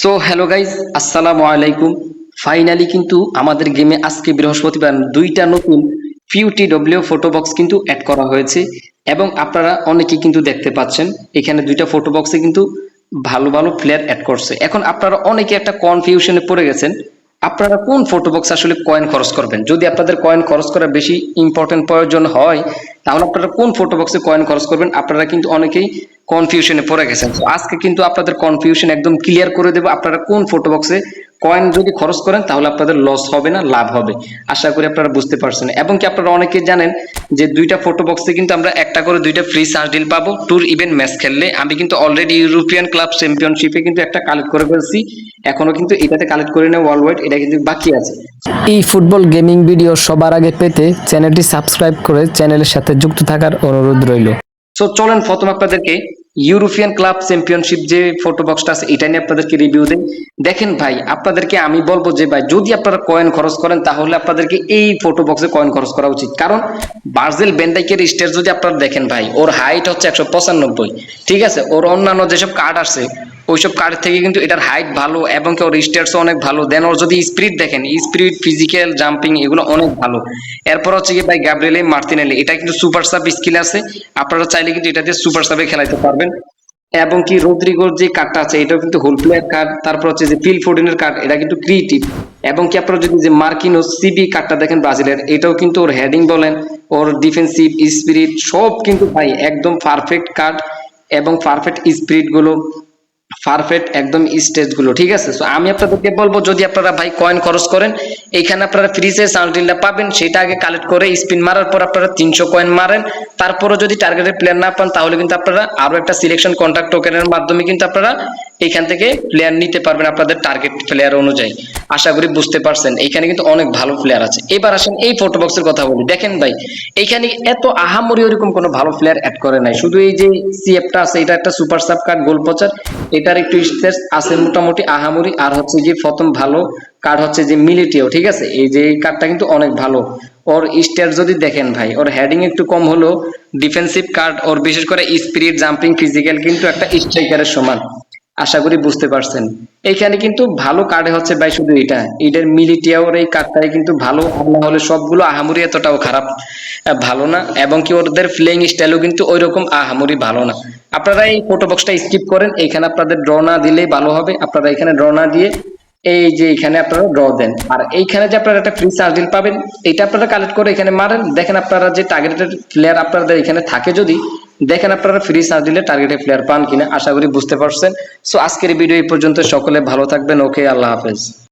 So hello guys আসসালামু আলাইকুম finally কিন্তু আমাদের গেমে আজকে বৃহস্পতিবার দুইটা নতুন পিউটি ডব্লিউ ফটো বক্স কিন্তু অ্যাড করা হয়েছে। এবং আপনারা অনেকে কিন্তু দেখতে পাচ্ছেন, এখানে দুইটা ফটো বক্সে কিন্তু ভালো ভালো প্লেয়ার অ্যাড করছে। এখন আপনারা অনেকে একটা কনফিউশনে পড়ে গেছেন, আপনারা কোন ফটো বক্স আসলে কয়েন খরচ করবেন? যদি আপনাদের কয়েন খরচ করা বেশি ইম্পর্টেন্ট প্রয়োজন হয় তাহলে আপনারা কোন ফটো বক্সে কয়েন খরচ করবেন? আপনারা কিন্তু অনেকেই কনফিউশনে পড়ে গেছেন। আজকে কিন্তু আপনাদের কনফিউশন একদম ক্লিয়ার করে দেবো, আপনারা কোন ফটো বক্সে কয়েন যদি খরচ করেন তাহলে আপনাদের লস হবে না লাভ হবে। আশা করি আপনারা বুঝতে পারছেন। এবং কি আপনারা অনেকে জানেন যে দুইটা ফটো বক্সে কিন্তু আমরা একটা করে দুইটা ফ্রি চার্জ ডিল পাবো ট্যুর ইভেন্ট ম্যাচ খেললে। আমি কিন্তু অলরেডি ইউরোপিয়ান ক্লাব চ্যাম্পিয়নশিপে কিন্তু একটা কালেক্ট করে ফেলছি। এখনও কিন্তু এটাতে কালেক্ট করে নেওয়া ওয়ার্ল্ড ওয়াইড এটা কিন্তু বাকি আছে। এই ফুটবল গেমিং ভিডিও সবার আগে পেতে চ্যানেলটি সাবস্ক্রাইব করে চ্যানেলের সাথে যুক্ত থাকার অনুরোধ রইল। সো চলেন প্রথম আপনাদেরকে ইউরোপিয়ান ক্লাব চ্যাম্পিয়নশিপ যে ফটো বক্সটা আছে, এটা নিয়ে আপনাদেরকে রিভিউ দেন দেখেন ভাই, আপনাদেরকে আমি বলব যে ভাই, যদি আপনারা কয়েন খরচ করেন, তাহলে আপনাদেরকে এই ফটো বক্সে কয়েন খরচ করা উচিত। কারণ বার্জেল বেন্ডাইকের স্টেজ যদি আপনারা দেখেন ভাই, ওর হাইট হচ্ছে একশো পঁচানব্বই, ঠিক আছে? ওর অন্যান্য যেসব কার্ড আছে ওইসব কার্ড থেকে কিন্তু এটার হাইট ভালো এবং ওর স্টেটসও অনেক ভালো। দেন ওর যদি স্পিরিট দেখেন স্পিরিট ফিজিক্যাল জাম্পিং এগুলো অনেক ভালো। এরপর হচ্ছে কি ভাই গ্যাব্রিয়েলে মার্টিনেলি এটা কিন্তু সুপার সাব স্কিল আছে। আপনারা চাইলে কিন্তু এটা দিয়ে সুপার সাবে খেলাইতে পারবেন। এবং কি রোদ্রিগোর যে কার্ডটা আছে, এটাও কিন্তু হোল প্লেয়ার কার্ড তারপর হচ্ছে যে ফিল ফোর্ডিনের কার্ড এটা কিন্তু ক্রিয়েটিভ এবং কি আপনারা যদি যে মার্কিনো সিবি কার্ডটা দেখেন ব্রাজিলের, এটাও কিন্তু ওর হেডিং বলেন, ওর ডিফেন্সিভ স্পিরিট সব কিন্তু ভাই একদম পারফেক্ট কার্ড এবং পারফেক্ট স্পিরিটগুলো। পারফেক্ট একদম স্টেজগুলো, ঠিক আছে? সো আমি আপনাদেরকে বলব, যদি আপনারা ভাই কয়েন খরচ করেন এইখানে আপনারা ফ্রিজে সাউন্ডিলটা পাবেন, সেটা আগে কালেক্ট করে স্পিন মারার পর আপনারা তিনশো কয়েন মারেন। তারপরও যদি টার্গেটের প্লেয়ার না পান, তাহলে কিন্তু আপনারা আরও একটা সিলেকশন কন্ট্যাক্ট টোকেনের মাধ্যমে কিন্তু আপনারা এখান থেকে প্লেয়ার নিতে পারবেন আপনাদের টার্গেট প্লেয়ার অনুযায়ী। আশা করি বুঝতে পারছেন, এখানে কিন্তু অনেক ভালো প্লেয়ার আছে। এবার আসেন এই ফটো বক্সের কথা বলি। দেখেন ভাই, এখানে এত আহামরি ওরকম কোনো ভালো প্লেয়ার অ্যাড করে নাই। শুধু এই যে সিএফটা আছে, এটা একটা সুপার সাব কার্ড গোল পচার এটার একটু আছে মোটামুটি আহামরি। আর হচ্ছে যে প্রথম ভালো কার্ড হচ্ছে যে মিলিটিও, ঠিক আছে? এই যে কার্ডটা কিন্তু অনেক ভালো। ওর স্টেট যদি দেখেন ভাই, ওর হেডিং একটু কম হলো ডিফেন্সিভ কার্ড ওর বিশেষ করে স্পিরিট জাম্পিং ফিজিক্যাল কিন্তু একটা স্ট্রাইকারের সমান। আশা করি বুঝতে পারছেন। এইখানে কিন্তু ভালো কার্ডে হচ্ছে ভাই শুধু এটা। এটার মিলিটিয়াওর এই কার্ডটাই কিন্তু ভালো না হলে সবগুলো আহামরি এতটাও খারাপ ভালো না। এবং কি ওদের প্লেইং স্টাইলও কিন্তু ওই রকম আহামরি ভালো না। আপনারা এই ফটো বক্সটা স্কিপ করেন এইখানে আপনাদের ড্র না দিলেই ভালো হবে। আপনারা এখানে ড্র না দিয়ে এই যে এখানে আপনারা ড্র দেন। আর এইখানে যে আপনারা একটা ফ্রি চার্জ ডিল পাবেন, এটা আপনারা কালেক্ট করে এখানে মারেন। দেখেন আপনারা যে টার্গেটেড প্লেয়ার আপনাদের এখানে থাকে যদি দেখেন আপনারা ফ্রি চার্জ দিলে টার্গেটে প্লেয়ার পান কিনা, আশা করি বুঝতে পারছেন। সো আজকের ভিডিও এই পর্যন্ত, সকলে ভালো থাকবেন। ওকে আল্লাহ হাফেজ।